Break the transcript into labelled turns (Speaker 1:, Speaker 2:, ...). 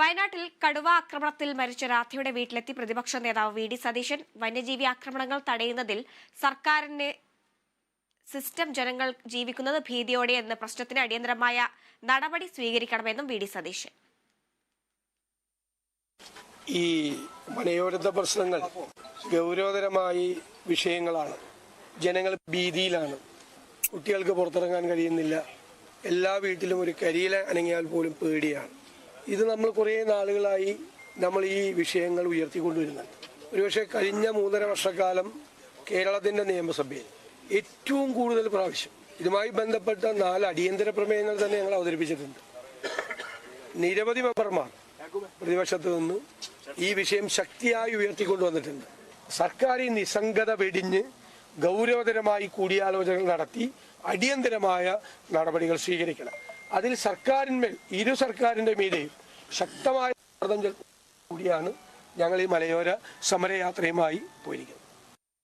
Speaker 1: വയനാട്ടിൽ കടുവ ആക്രമണത്തിൽ മരിച്ച രാധയുടെ വീട്ടിലെത്തി പ്രതിപക്ഷ നേതാവ് വി ഡി സതീശൻ. വന്യജീവി ആക്രമണങ്ങൾ തടയുന്നതിൽ സർക്കാരിന് സിസ്റ്റം ജനങ്ങൾ ജീവിക്കുന്നത് ഭീതിയോടെ എന്ന പ്രശ്നത്തിന് അടിയന്തരമായ നടപടി സ്വീകരിക്കണമെന്നും വി ഡി സതീശൻ.
Speaker 2: ഈ മലയോരത്തെ പ്രശ്നങ്ങൾ ഗൗരവതരമായി വിഷയങ്ങളാണ്. ജനങ്ങൾ ഭീതിയിലാണ്. കുട്ടികൾക്ക് പുറത്തിറങ്ങാൻ കഴിയുന്നില്ല. എല്ലാ വീട്ടിലും ഒരു കരിയില അനങ്ങിയാൽ പോലും പേടിയാണ്. ഇത് നമ്മൾ കുറേ നാളുകളായി നമ്മൾ ഈ വിഷയങ്ങൾ ഉയർത്തിക്കൊണ്ടുവരുന്നുണ്ട്. ഒരുപക്ഷെ കഴിഞ്ഞ മൂന്നര വർഷക്കാലം കേരളത്തിന്റെ നിയമസഭയിൽ ഏറ്റവും കൂടുതൽ പ്രാവശ്യം ഇതുമായി ബന്ധപ്പെട്ട നാല് അടിയന്തര പ്രമേയങ്ങൾ തന്നെ ഞങ്ങൾ അവതരിപ്പിച്ചിട്ടുണ്ട്. നിരവധി മെമ്പർമാർ പ്രതിപക്ഷത്ത് നിന്ന് ഈ വിഷയം ശക്തിയായി ഉയർത്തിക്കൊണ്ടുവന്നിട്ടുണ്ട്. സർക്കാർ ഈ നിസ്സംഗത വെടിഞ്ഞ് ഗൗരവതരമായി കൂടിയാലോചനകൾ നടത്തി അടിയന്തരമായ നടപടികൾ സ്വീകരിക്കണം. അതിൽ സർക്കാരിന്മേൽ ഇരു സർക്കാരിന്റെ മീതെയും ശക്തമായ കൂടിയാണ് ഞങ്ങൾ ഈ മലയോര സമരയാത്രയുമായി പോയിരിക്കുന്നത്.